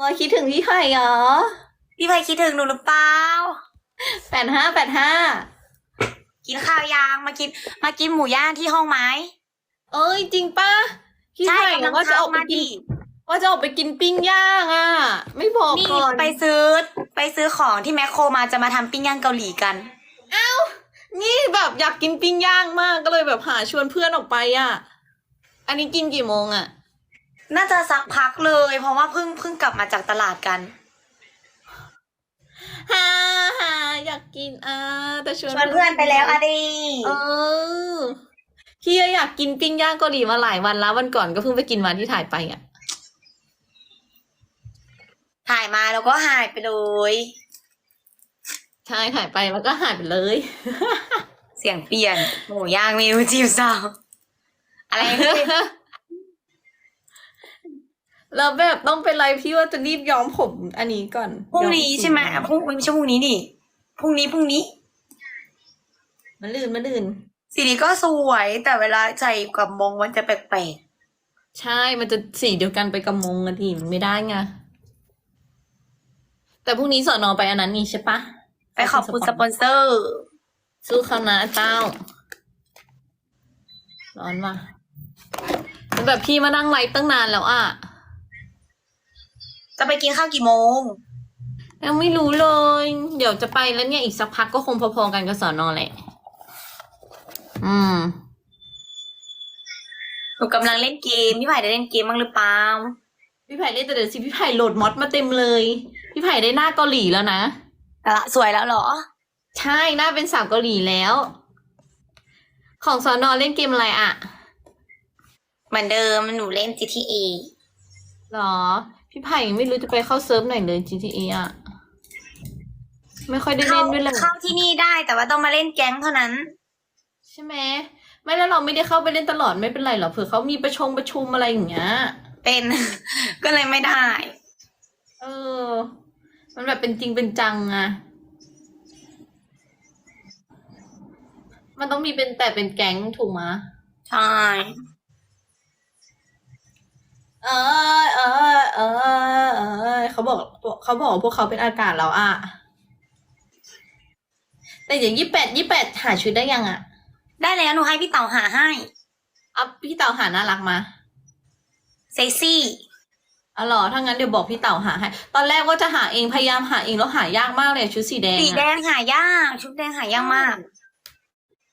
อคิดถึงพี่ไผ่เหรอพี่ไพคิดถึงหนูหรือเปล่า แปดห้าแปดห้ากินข้าวยางมากินมากินหมูย่างที่ห้องไม้เอ้ยจริงปะพี่ใช่ไผ่กำลังว่าจะออกทำไปมากินดิว่าจะออกไปกินปิ้งย่างอะ ไม่บอกนี่ก่อนไปซื้อไปซื้อของที่แมคโครมาจะมาทำปิ้งย่างเกาหลีกัน นี่แบบอยากกินปิ้งย่างมากก็เลยแบบหาชวนเพื่อนออกไปอะ อันนี้กินกี่โมงอะ น่าจะสักพักเลย เพราะว่าเพิ่งเพิ่งกลับมาจากตลาดกันฮ่าฮ่าอยากกินอะแต่ชวนชวนเพื่อนไปแล้วอะดิเออพี่อยากกินปิ้งย่างเกาหลีมาหลายวันแล้ววันก่อนก็เพิ่งไปกินวันที่ถ่ายไปอะ ถ่ายมาแล้วก็หายไปเลยใช่ถ่ายไปแล้วก็หายไปเลย เสียงเปลี่ยนหมูย่างเมนูจีบสาวอะไรนะ แล้วแบบต้องเป็นไรพี่ว่าจะรีบย้อมผมอันนี้ก่อนพรุ่งนี้ใช่ไหมพรุ่งไม่ใช่พรุ่งนี้ดิพรุ่งนี้พรุ่งนี้ มันลื่นมันลื่นสีนี้ก็สวยแต่เวลาใส่กับมงมันจะแปลกใช่มันจะสีเดียวกันไปกับมงกันทีมันไม่ได้ไงแต่พรุ่งนี้สอนอไปอันนั้นนี่ใช่ปะๆไปขอบคุณสปอนเซอร์สู้เขานะเจ้า ร้อนว่ะแล้วแบบพี่มานั่งไลฟ์ตั้งนานแล้วอะ จะไปกินข้าวกี่โมง ยังไม่รู้เลย เดี๋ยวจะไปแล้วเนี่ยอีกสักพักก็คงพอๆกันกับสอนอแหละ อืมหนูกำลังเล่นเกมพี่ไผ่ได้เล่นเกมบ้างหรือเปล่าพี่ไผ่ได้แต่เดี๋ยวสิพี่ไผ่โหลดมอดมาเต็มเลย พี่ไผ่ได้หน้าเกาหลีแล้วนะละสวยแล้วเหรอ ใช่หน้าเป็นสาวเกาหลีแล้ว ของสอนอเล่นเกมอะไรอะเหมือนเดิมหนูเล่น GTA หรอ พี่ไผ่ยังไม่รู้จะไปเข้าเซิร์ฟไหนเลย GTA อะไม่ค่อยได้เข้าเล่นด้วยเลย เข้าที่นี่ได้แต่ว่าต้องมาเล่นแก๊งเท่านั้น ใช่ไหมไม่แล้วเราไม่ได้เข้าไปเล่นตลอดไม่เป็นไรหรอกเผื่อเขามีประชงประชุมอะไรอย่างเงี้ย เป็น ก็เลยไม่ได้ เออ มันแบบเป็นจริงเป็นจังอะมันต้องมีเป็นแต่เป็นแก๊งถูกไหมยใช่ เออเออเอ เขาบอกว่าพวกเขาเป็นอากาศแล้วอะแต่อย่างยี่แปดยี่แปดหาชุดได้ยังอะได้แล้วหนูให้พี่เต่าหาให้เอาพี่เต่าหาน่ารักมาเซ็กซี่เอาเหรอถ้างั้นเดี๋ยวบอกพี่เต่าหาให้ ตอนแรกว่าจะหาเองพยายามหาเองแล้วหายากมากเลยชุดสีแดงสีแดอะงหายากชุดแดงหายากมาก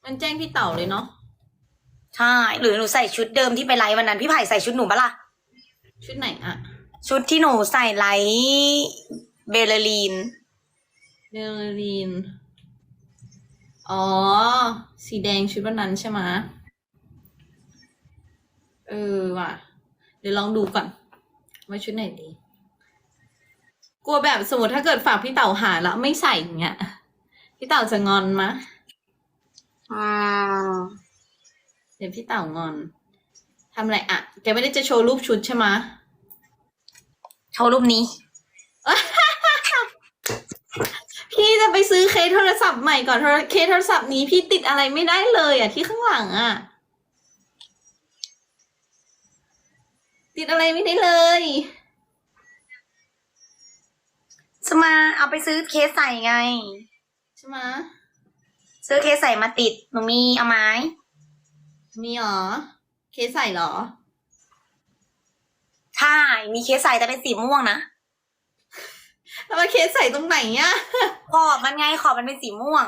มันแจ้งพี่เต่าเลยเนาะ ใช่หรือหนูใส่ชุดเดิมที่ไปไลฟ์วันนั้นพี่ไผ่ใส่ชุดหนูปะล่ะชุดไหนอะ ชุดที่หนูใส่ไลฟ์เบลลีนเดลีน อ๋อ สีแดงชุดวันนั้นใช่ไหมะเออว่ะ เดี๋ยวลองดูก่อน ว่าชุดไหนดี กลัวแบบสมมติถ้าเกิดฝากพี่เต่าหาแล้วไม่ใส่อย่างเงี้ย พี่เต่าจะงอนมะอืมเดี๋ยวพี่เต่างอนทำอะไรอะแกไม่ได้จะโชว์รูปชุดใช่ไหมะโชว์รูปนี้ พี่จะไปซื้อเคสโทรศัพท์ใหม่ก่อนโทรเคสโทรศัพท์นี้พี่ติดอะไรไม่ได้เลยอะที่ข้างหลังอะติดอะไรไม่ได้เลย จะมาเอาไปซื้อเคสใส่ไง ใช่ไหมะซื้อเคสใส่มาติดหนูมีเอาไหม้มีเหรอ เคสใส่เหรอ ใช่ มีเคสใส่แต่เป็นสีม่วงนะแล้วมาเคสใส่ตรงไหนอะขอบมันไงขอบมันเป็นสีม่วง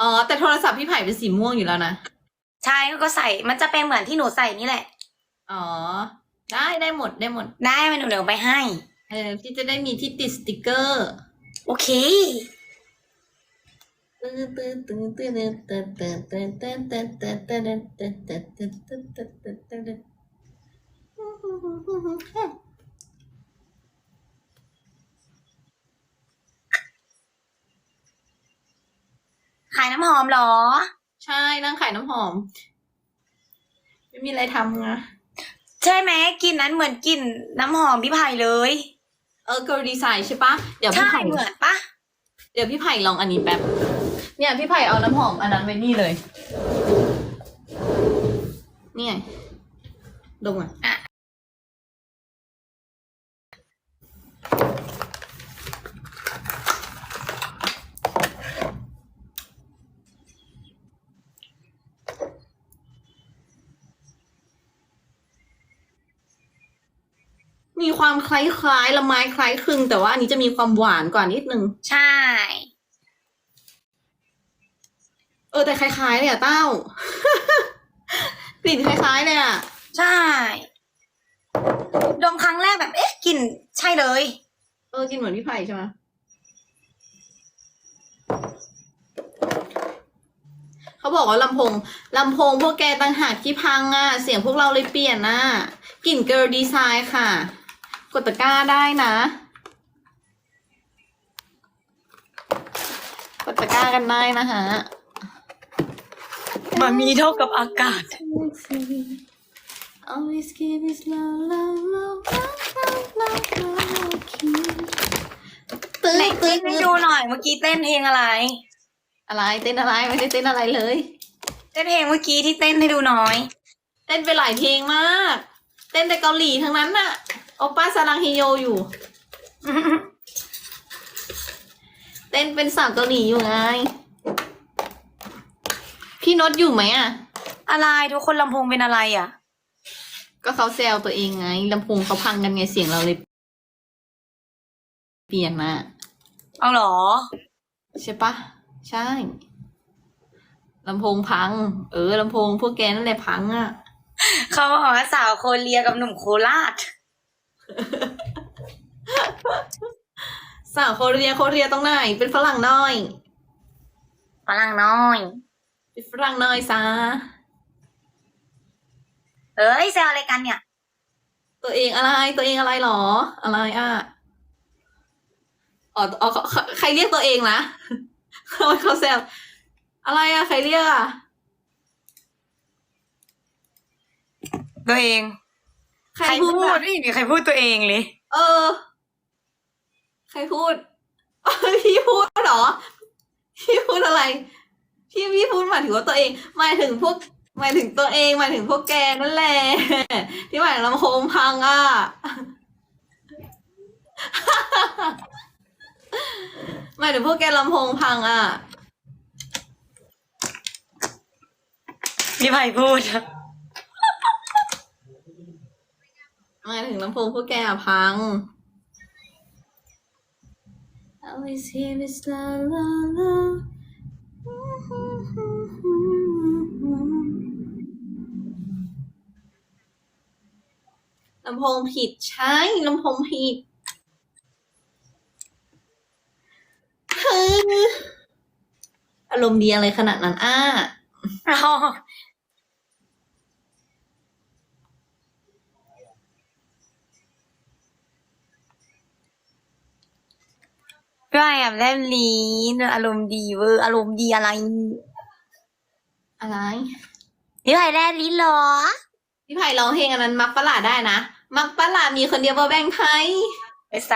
อ๋อ แต่โทรศัพท์พี่ไผ่เป็นสีม่วงอยู่แล้วนะ ใช่ก็ใส่ มันจะเป็นเหมือนที่หนูใส่นี่แหละ อ๋อ ได้ได้หมดได้หมด ได้มันหนูเดี๋ยวไปให้ เออ พี่จะได้มีที่ติดสติกเกอร์ โอเคตื้อตื้อตื้อตื้อตื้อตื้อตื้อตื้อตื้อตื้อตื้อตื้อตื้อตื้อตื้อตื้อตื้อตื้อตื้อ ขายน้ำหอมเหรอ ใช่นั่งขายน้ำหอม ไม่มีอะไรทำไงใช่ไหมกลิ่นนั้นเหมือนกลิ่นน้ำหอมพี่ไผ่เลย เออเกาดีไซน์ใช่ปะเดี๋ยวพี่ใช่ไผ่เหมือนปะเดี๋ยวพี่ไผ่ลองอันนี้แป๊บ เนี่ยพี่ไผ่เอาน้ำหอมอันนั้นไว้นี่เลย เนี่ยดมอะ ความคล้ายๆละไม้คล้ายคลึง แต่ว่าอันนี้จะมีความหวานกว่านิดนึง ใช่ เออแต่คล้ายๆเลยอะเต้า กลิ่นคล้ายๆเลยอะใช่ ดมครั้งแรกแบบ เอ๊ะกลิ่นใช่เลย เออกินเหมือนพี่ไผ่ใช่ไหมเขาบอกว่าลำโพงลำโพงพวกแกต่างหากที่พังอะเสียงพวกเราเลยเปลี่ยนนะกลิ่นเกิร์ลดีไซน์ค่ะ กดตะกร้าได้นะ กดตะกร้ากันได้นะฮะมันมีเท่ากับอากาศ Always give us love, love, love, love, love, love, love, keep. ตื้อไหนตื้เต้อนให้ดูหน่อยเมื่อกี้เต้นเพลงอะไร อะไรเต้นอะไรไม่ได้เต้นอะไรเลย เต้นเพลงเมื่อกี้ที่เต้นให้ดูหน่อย เต้นไปหลายเพลงมาก เต้นแต่เกาหลีทั้งนั้นน่ะ โอป้าซาลังฮิโยอยู่ เต้นเป็นสาวเกาหลีอยู่ไง พี่นดอยู่ไหมอะ อะไรทุกคนลำโพงเป็นอะไรอะ ก็เขาแซวตัวเองไงลำโพงเขาพังกันไงเสียงเราเลย เปลี่ยนมาเอาเหรอ ใช่ปะใช่ลำโพงพัง เออลำโพงพวกแกนั่นแหละพังอะ เขาบอกว่าสาวโคเรียกับหนุ่มโคราช สาวโคเรียโคเรียตรงไหน เป็นฝรั่งน้อยฝรั่งน้อย เป็นฝรั่งน้อยซะเอ้ยแซวอะไรกันเนี่ย ตัวเองอะไรตัวเองอะไรหรอ อะไรอะอ๋ออ๋อเขาเขาใครเรียกตัวเองนะเขาเขาแซวอะไรอะ ใครเรียกอะตัวเอง ใครใครพูพูดดอะไม่มีใครพูดตัวเองเลย เออ ใครพูด พี่พูดเหรอ พี่พูดอะไร พี่พี่พูดหมายถึงว่าตัวเองหมายถึงพวกหมายถึงตัวเองหมายถึงพวกแกนั่นแหละ ที่หมายถึงลำโพงพังอะหมายถึงพวกแกลำโพงพังอะพี่ไผ่พูด หมายถึงลำโพงพวกแกอะพัง Always hear this la la la ลำโพงผิดใช่ลำโพงผิดคืออารมณ์ดีอะไรขนาดนั้นอ้า อ๋อ พี่ไผ่แบบแลบลิ้นอารมณ์ดีเวอร์อารมณ์ดีอะไร อะไรพี่ไผ่แลบลิ้นเหรอ พี่ไผ่ร้องเพลงอันนั้นมักประหลาดได้นะ มักประหลาดมีคนเดียวมาแบ่งไพ่ไปไซ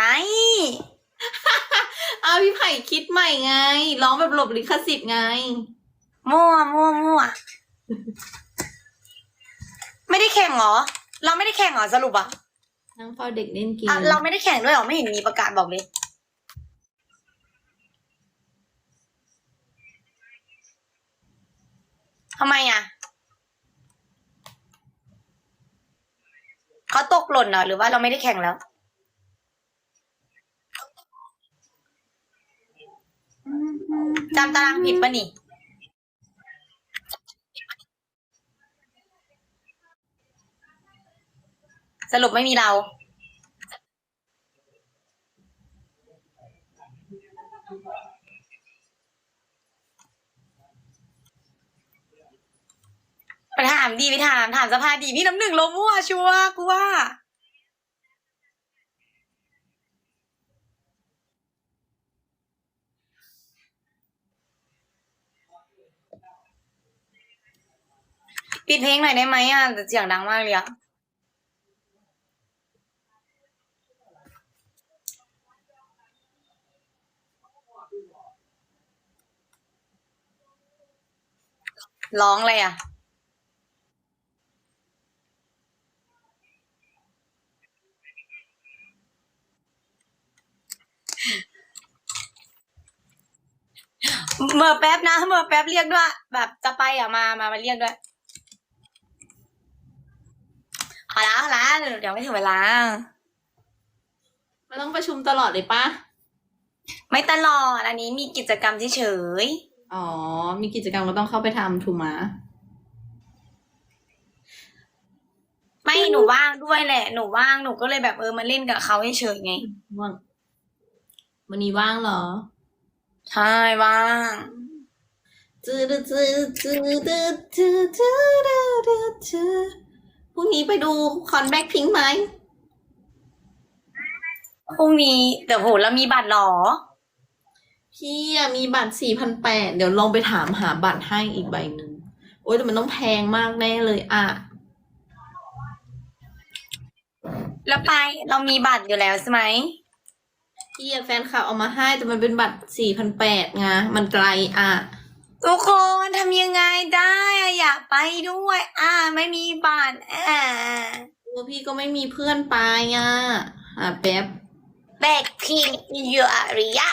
อ้าวพี่ไผ่คิดใหม่ไง ร้องแบบหลบลิขสิทธิ์ไง มั่วมั่วมั่วไม่ได้แข่งเหรอ เราไม่ได้แข่งเหรอสรุปอะนั่งเฝ้าเด็กเล่นเกมอะเราไม่ได้แข่งด้วยเหรอ ไม่เห็นมีประกาศบอกเลย ทำไมอะเขาตกหล่นเหรอหรือว่าเราไม่ได้แข่งแล้วจำตารางผิดปะนี่สรุปไม่มีเรา ไปถามดีไปถามถามสภาดีพี่น้ำหนึ่งลมมั่วชัวร์กูว่า ปิดเพลงหน่อยได้ไหมอะเสียงดังมากเลยอะร้องเลยอะ เมื่อแป๊บนะเมื่อแป๊บเรียกด้วย แบบจะไปอะมามามาเรียกด้วยเอาละเอาละเดี๋ยวเดี๋ยวไม่ถึงเวลาต้องประชุมตลอดเลยปะไม่ตลอดอันนี้มีกิจกรรมเฉยอ๋อ มีกิจกรรมก็ต้องเข้าไปทำถูกไหมะๆไม่หนูว่างด้วยแหละ หนูว่างหนูก็เลยแบบเออมาเล่นกับเขาเฉยๆไง ว่างวันนี้ว่างเหรอ ใช่บ้างจืดจืดจืดจืดจืดจืดจืดพรุ่งนี้ไปดูคอนแบ็คพิงไหมพรุ่งนี้แต่โวโหเรามีบัตรหรอ พี่มีบัตรสี่พันแปดเดี๋ยวลองไปถามหาบัตรให้อีกใบหนึ่งโอ๊ยแต่มันต้องแพงมากแน่เลยอะแล้วไปเรามีบัตรอยู่แล้วใช่ไหม พี่อะแฟนคลับเอามาให้แต่มันเป็นบัตรสี่พันแปดไงมันไกลอะ ทุกคนทำยังไงได้อะอยากไปด้วย อ่า ไม่มีบัตรอ่าตัวพี่ก็ไม่มีเพื่อนไปอะอะแป๊บแบกพิงเยอะริยะ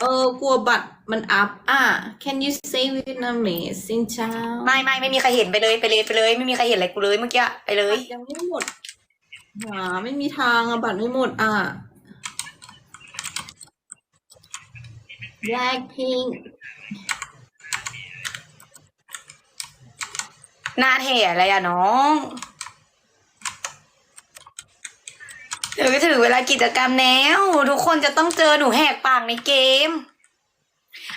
เออกลัวบัตรมันอัพอะ Can you say Vietnamese สินเจ้าไม่ไม่ไม่มีใครเห็นไปเลยไปเลยไปเลย ไม่มีใครเห็นอะไรกูเลยเมื่อกี้ไปเลย ยังไม่หมดหาไม่มีทางอะบัตรไม่หมดอะ Blackpink หน้าเถอะไรอะน้องเดี๋ยวก็ถึงเวลากิจกรรมแล้ว ทุกคนจะต้องเจอหนูแหกปากในเกม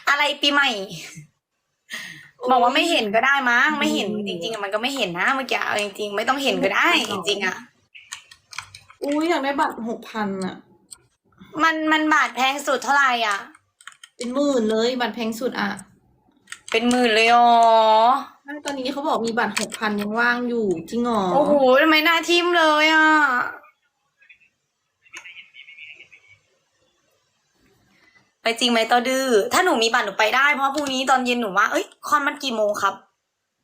อะไรปีใหม่ บอกว่าไม่เห็นก็ได้มั้งไม่เห็นจริงๆอะมันก็ไม่เห็นนะเมื่อกี้เอาจริงๆ ไม่ต้องเห็นก็ได้ จริงๆอะอุ้ยอยากได้บัตรหกพันอะมันมันบาทแพงสุดเท่าไหร่อะ เป็นหมื่นเลยบัตรแพงสุดอะเป็นหมื่นเลยอ๋อไม่ตอนนี้เขาบอกมีบัตรหกพันยังว่างอยู่จริงเหรอโอ้โหทำไมหน้าทิมเลยอะไปจริงไหมต่อดื้อถ้าหนูมีบัตรหนูไปได้เพราะพรุ่งนี้ตอนเย็นหนูว่าเอ้ยคอนมันกี่โมงครับ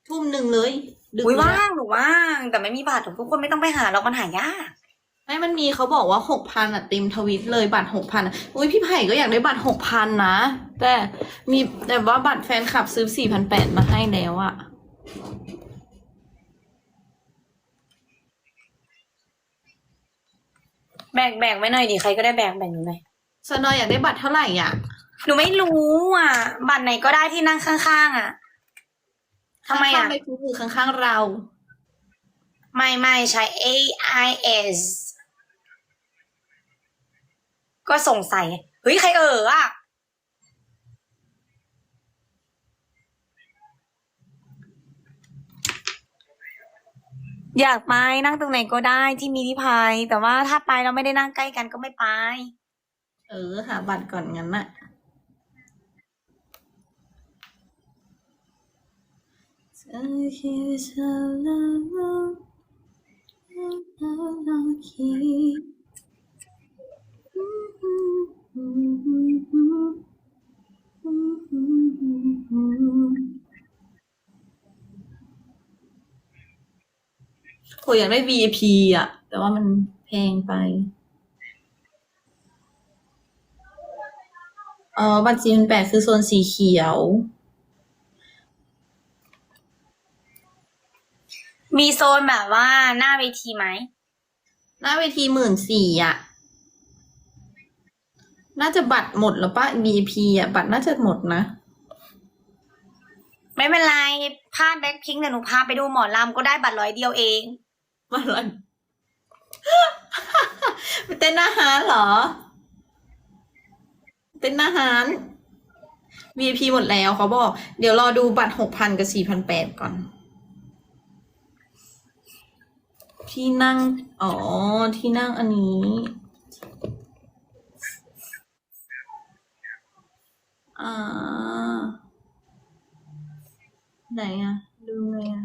ทุ่มหนึ่งเลยดึกอุ้ยเลยว่าอะงหนูว่างแต่ไม่มีบัตรทุกคนไม่ต้องไปหาเรามันหายาก ไม่มันมีเขาบอกว่าหกพันอะเต็มทวิตเลยบัตรหกพันอุ้ยพี่ไผ่ก็อยากได้บัตรหกพันนะ แต่มีแต่ว่าบัตรแฟนคลับซื้อสี่พันแปดมาให้แล้วอะแบ่งแบ่งไว้หน่อยดิใครก็ได้แบ่งแบ่งหนูหน่อยสนอยอยากได้บัตรเท่าไหร่อะหนูไม่รู้อะ บัตรไหนก็ได้ที่นั่งข้างๆอะทำไมข้าอะงๆไปคู่มือข้างๆเรา ไม่ไม่ใช้ AIS ก็สงสัยเฮ้ยใครเอออะอยากไปนั่งตรงไหนก็ได้ที่มีที่พายแต่ว่าถ้าไปเราไม่ได้นั่งใกล้กันก็ไม่ไป เออหาบัตรก่อนงั้นน่ะ โหอยากได้ VIP อะ แต่ว่ามันแพงไป เออบัตรสีแปดคือโซนสีเขียว มีโซนแบบว่าหน้าเวทีไหม หน้าเวทีหมื่นสี่อะ น่าจะบัตรหมดแล้วปะ VIP อะ บัตรน่าจะหมดนะ ไม่เป็นไรพลาดแบ็คพิงค์แต่หนูพาไปดูหมอลำก็ได้บัตรร้อยเดียวเองมาลันไปเต้นอาหารเหรอ เต้นอาหาร VIP หมดแล้วเขาบอก เดี๋ยวรอดูบัตรหกพันกับสี่พันแปดก่อน ที่นั่ง อ๋อ ที่นั่งอันนี้ อ่า ไหนอะดูไงอะ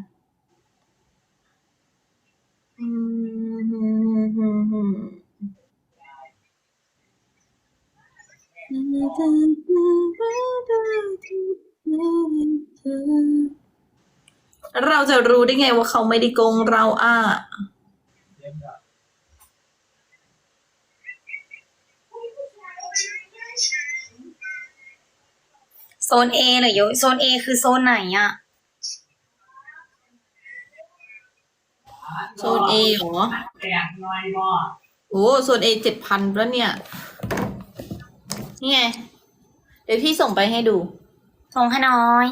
อืมฮึมฮึมฮึมเราจะรู้ได้ไงว่าเขาไม่ได้โกงเราอะ โซน A เหรอโยโซน A คือโซนไหนอะโซนเอเหรอโอ้ส่วนเอเจ็ดพันแล้วเนี่ย นี่ไง เดี๋ยวพี่ส่งไปให้ดู ส่งให้น้อย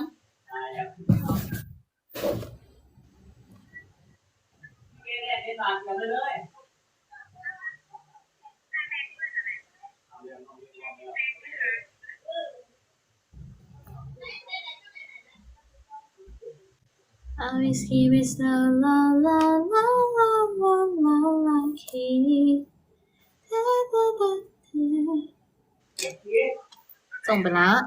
I wish he was la la la la la la la like he da da da da ส่งไปแล้ว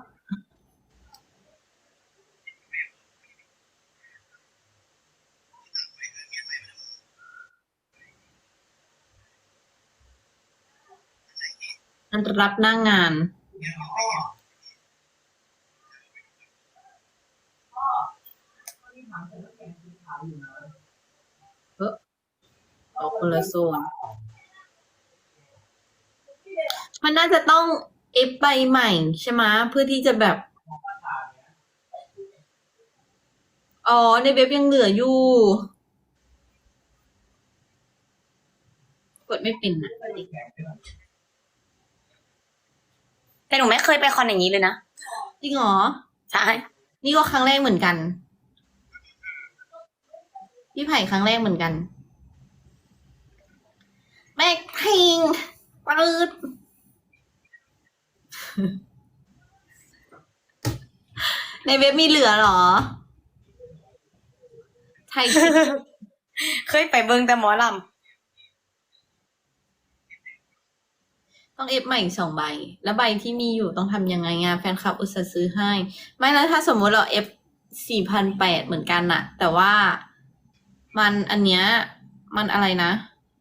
อันรับหน้างาน เออออกคนละโซน มันน่าจะต้องเอฟใบใหม่ใช่ไหมะเพื่อที่จะแบบ อ๋อ ในเว็บยังเหลืออยู่ กดไม่เป็นอะแต่หนูไม่เคยไปคอนอย่างนี้เลยนะ จริงเหรอ ใช่ นี่ก็ครั้งแรกเหมือนกัน พี่ไผ่ครั้งแรกเหมือนกันแม่พิงปืดในเว็บมีเหลือเหรอ ไทยคิดเคยไปเบิ่งแต่หมอลต้องเอฟใหม่อีกสองใบ แล้วใบที่มีอยู่ต้องทำยังไงงานแฟนคลับอุตส่าห์ซื้อให้ ไม่แล้วถ้าสมมติเราเอฟสี่พันแปดเหมือนกันน่ะ แต่ว่า มันอันเนี้ยมันอะไรนะ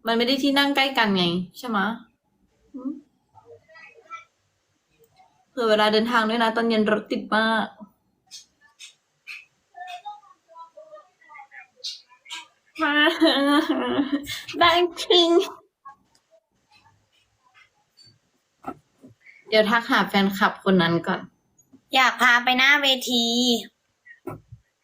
มันไม่ได้ที่นั่งใกล้กันไง ใช่ไหมเผื่อเวลาเดินทางด้วยนะ ตอนเย็นรถติดมากแบงคิงเดี๋ยวทักหาแฟนคลับคนนั้นก่อน อยากพาไปหน้าเวที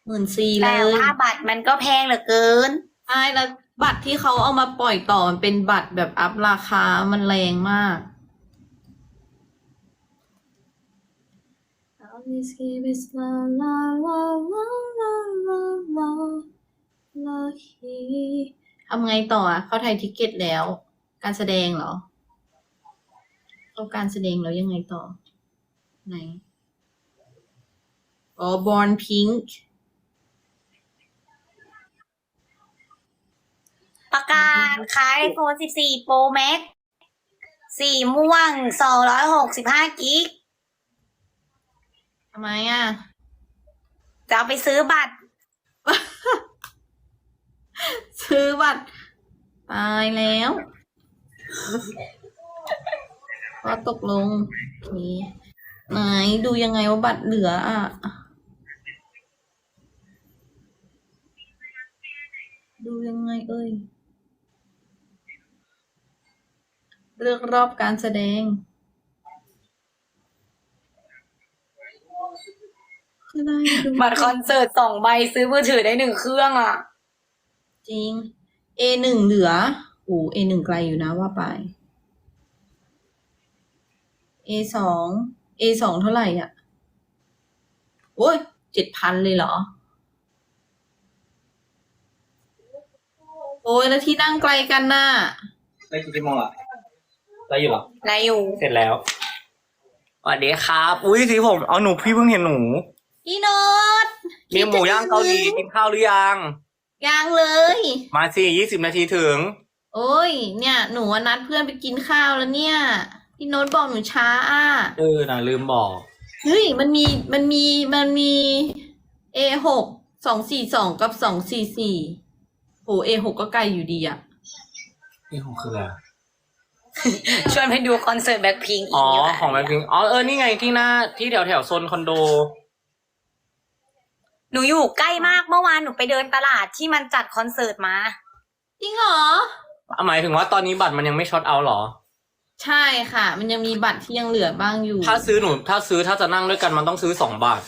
หมื่นสี่เลแต่ยว่าบัตรมันก็แพงเหลือเกิน ใช่แล้วบัตรที่เขาเอามาปล่อยต่อมันเป็นบัตรแบบอัพราคามันแรงมากทำไงต่ออะ เข้าไทยทิกเก็ตแล้ว การแสดงเหรอเข้าการแสดงแล้วยังไงต่อ ไหน อ๋อ Born Pink ประกาศขาย iPhone 14 Pro Max สีม่วง 265 กิก ทำไมอะ จะเอาไปซื้อบัตร ซื้อบัตร ตายแล้วก็ตกลงโอเคไหนดูยังไงว่าบัตรเหลืออะดูยังไงเอ่ย เลือกรอบการแสดงคือได้ดูบัตรคอนเสิร์ตสองใบซื้อมือถือได้หนึ่งเครื่องอะ จริง A หนึ่งเหลือโอ้ A หนึ่งไกลอยู่นะว่าไป A สอง A สองเท่าไหร่อะ โอ้ยเจ็ดพันเลยเหรอ โอ้ยแล้วที่นั่งไกลกันน่ะ ได้กี่ชั่วโมงละ ได้อยู่เหรอไรอยู่ เสร็จแล้วสวัสดีครับ อุ้ยสีผมเอาหนูพี่เพิ่งเห็นหนู พี่โนตมีหมูย่างเกาหลีกินข้าวหรือยัง ยังเลย มาสิยี่สิบนาทีถึง โอ้ย เนี่ย หนูอะนัดเพื่อนไปกินข้าวแล้วเนี่ย พี่โน้ตบอกหนูช้าอะ เออนะลืมบอก เฮ้ย มันมี มันมี มันมี A หกสองสี่สองกับสองสี่สี่โห A หกก็ไกลอยู่ดีอะนี่ของคืออะไร ชวนไปดูคอนเสิร์ตแบ็คพิงอีอ๋อกยู่ะของแบงค์พิงอ๋อ เออ นี่ไงที่หน้าที่แถวแถวๆโซนคอนโด หนูอยู่ใกล้มากเมื่อวานหนูไปเดินตลาดที่มันจัดคอนเสิร์ตมา จริงเหรอ หมายถึงว่าตอนนี้บัตรมันยังไม่ช็อตเอาท์เหรอ ใช่ค่ะ มันยังมีบัตรที่ยังเหลือบ้างอยู่ ถ้าซื้อหนู ถ้าซื้อถ้าจะนั่งด้วยกันมันต้องซื้อสองบาท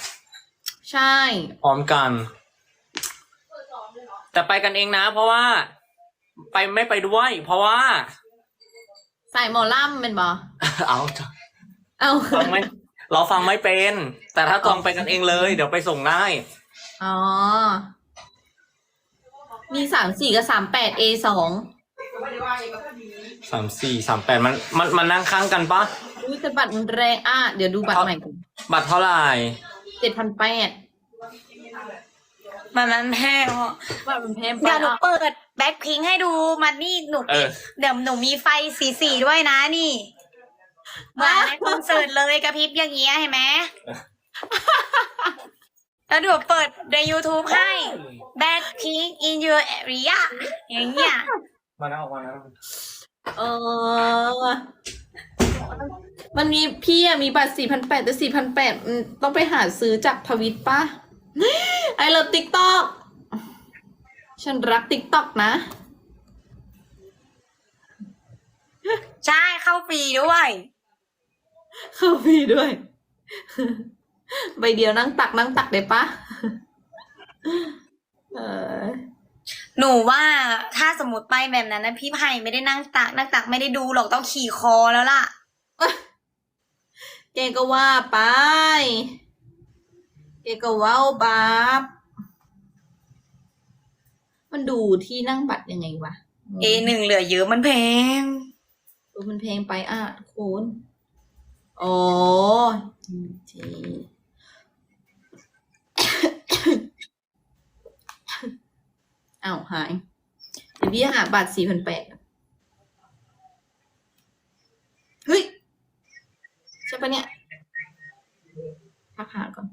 ใช่ พร้อมกัน แต่ไปกันเองนะ เพราะว่า ไปไม่ไปด้วย เพราะว่า สายหมอล่ำเป็นบอเอาเอาฟังไม่เราฟังไม่เป็น แต่ถ้าจองไปกันเองเลย เดี๋ยวไปส่งได้ อ๋อ มีสามสี่กับสามแปด A สองสามสี่สามแปดมันมันมันนั่งข้างกันปะอุ้ยแต่บัตรมันแรงอะเดี๋ยวดูบัตรใหม่ก่อนบัตรเท่าไหร่เจ็ดพันแปดมันมันแพงอะบัตรมันแพงไปเดี๋ยวหนูอะเปิด แบ็คพิงให้ดูมันนี่หนูเออ เดี๋ยวหนูมีไฟสีสีๆด้วยนะนี่เหมือนในคอนเสิร์ตเลยกระพริบอย่างเงี้ยเห็นไหมแล้วหนูเปิดใน YouTube ให้ Back Pink in your area อย่างเงี้ยมาแล้วมาแล้วเออ มันมีพี่อะมีบัตรสี่พันแปดแต่สี่พันแปดต้องไปหาซื้อจากทวิตปะ ไอเลิฟติ๊กต็อก ฉันรักติ๊กต็อกนะ ใช่เข้าฟรีด้วย เข้าพี่ด้วย ใบเดียวนั่งตักนั่งตักได้ปะเออหนูว่าถ้าสมมติไปแบบนั้นนะพี่ไผ่ไม่ได้นั่งตัก นั่งตักไม่ได้ดูหรอกต้องขี่คอแล้วล่ะเกก็ว่าไปเกก็ว้าวบับ มันดูที่นั่งบัตรยังไงวะเอหนึ่งเหลือเยอะมันแพงเออมันเพลงไปอะคุณอ๋อทีอ้าวหายเดี๋ยวพี่หาบัตรสี่พันแปดเฮ้ย ใช่ปะเนี่ยพักหาก่อน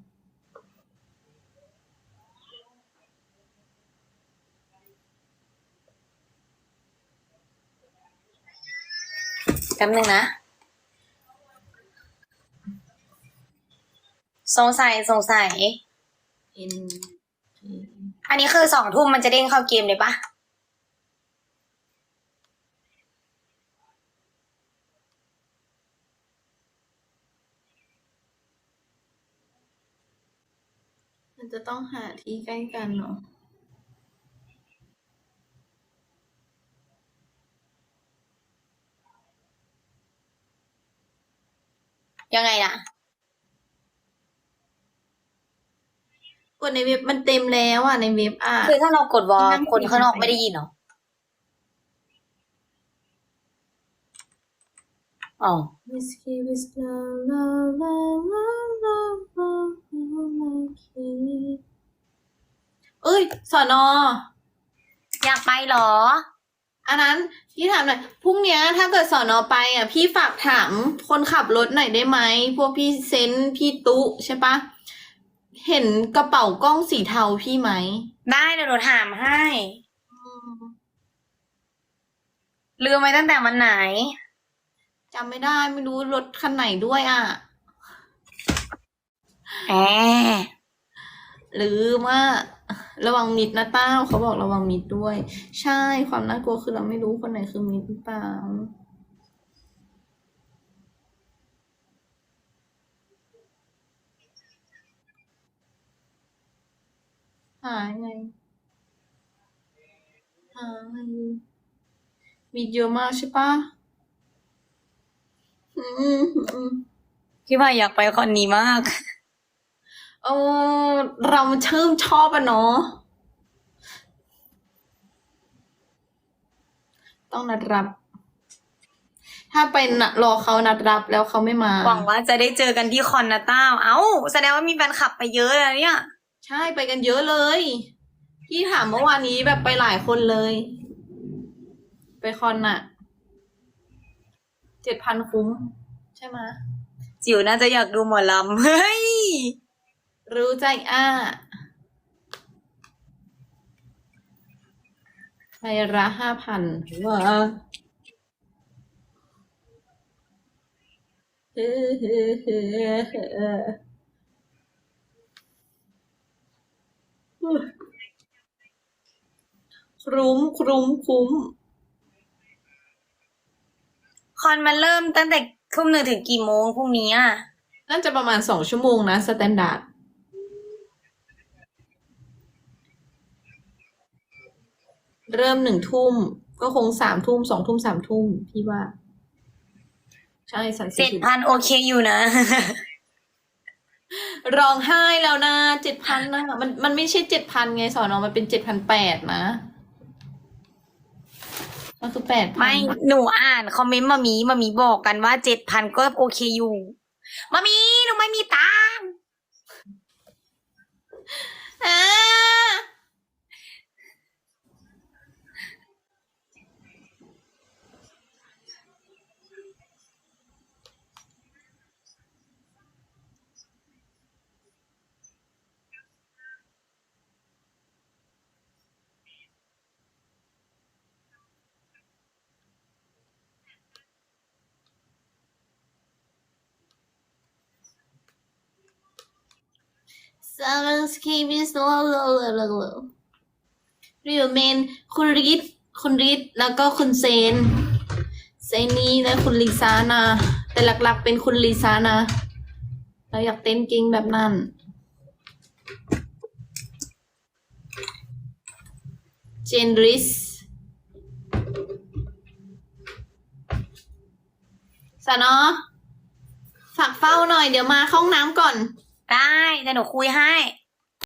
แป๊บนึงนะ สงสัยสงสัย อันนี้คือสองทุ่มมันจะเด้งเข้าเกมเลยปะมันจะต้องหาที่ใกล้กันเนาะ ยังไงนะกดในเว็บมันเต็มแล้วอะในเว็บอะคือถ้าเรากดวอลนั่งคุยคนข้างนอกไม่ได้ยินเหรออ๋อ Whiskey whiskey la la la la la la key เอ้ยสอนออยากไปเหรอ อันนั้นพี่ถามหน่อยพรุ่งเนี้ยถ้าเกิดสอนอไปอะ พี่ฝากถามคนขับรถหน่อยได้ไหมพวกพี่เซนต์พี่ตุใช่ปะเห็นกระเป๋ากล้องสีเทาพี่ไหมได้เดี๋ยวหนูถามให้ลืมไปตั้งแต่วันไหนจำไม่ได้ไม่รู้รถคันไหนด้วยอะแอลืมว่า ระวังมิดนะต้าเขาบอกระวังมิดด้วย ใช่ความน่ากลัวคือเราไม่รู้คนไหนคือมิดหรือเปล่าหาไงหาไงมิดเยอะมากใช่ปะอืมอืม พี่ว่าอยากไปคอนนี้มาก เออเรามันชื่นชอบอะเนาะต้องนัดรับ ถ้าไปนะรอเขานัดรับแล้วเขาไม่มา หวังว่าจะได้เจอกันที่คอนนะต้าเอ้า แสดงว่ามีแฟนคลับไปเยอะแล้วเนี่ย ใช่ไปกันเยอะเลย พี่ถามเมื่อวานนี้แบบไปหลายคนเลย ไปคอนน่ะเจ็ดพันคุ้ม ใช่ไหมะ จิ๋วน่าจะอยากดูหมอลำ เฮ้ย รู้ใจอ้าไปละห้าพันว้าเฮ้เฮ้เฮ้ครุ้มครุ้มคุ้ม คอนมันเริ่มตั้งแต่ทุ่มหนึ่งถึงกี่โมงพรุ่งนี้อะ น่าจะประมาณสองชั่วโมงนะสแตนดาร์ด เริ่มหนึ่งทุ่ม ก็คงสามทุ่มสองทุ่มสามทุ่มพี่ว่า ใช่สันเจ็สี่ดสิบพันโอเคอยู่นะ ร้องไห้แล้วนะเจ็ดพันนะมันมันไม่ใช่เจ็ดพันไงสอนอมันเป็นเจ็ดพันแปดนะมันคือแปดพันไม่หนูอ่านคอมเมนต์มามีมามีบอกกันว่าเจ็ดพันก็โอเคอยู่มามีหนูไม่มีตังค์อ่า Seven skip is low low low low low ริวเมนคุณริดคุณริดแล้วก็คุณเซน เซนนี่และคุณลิซานะแต่หลักๆเป็นคุณลิซานะเราอยากเต้นกิ้งแบบนั้นเจนริสสานอฝากเฝ้าหน่อยเดี๋ยวมาเข้าห้องน้ำก่อน ได้แต่หนูคุยให้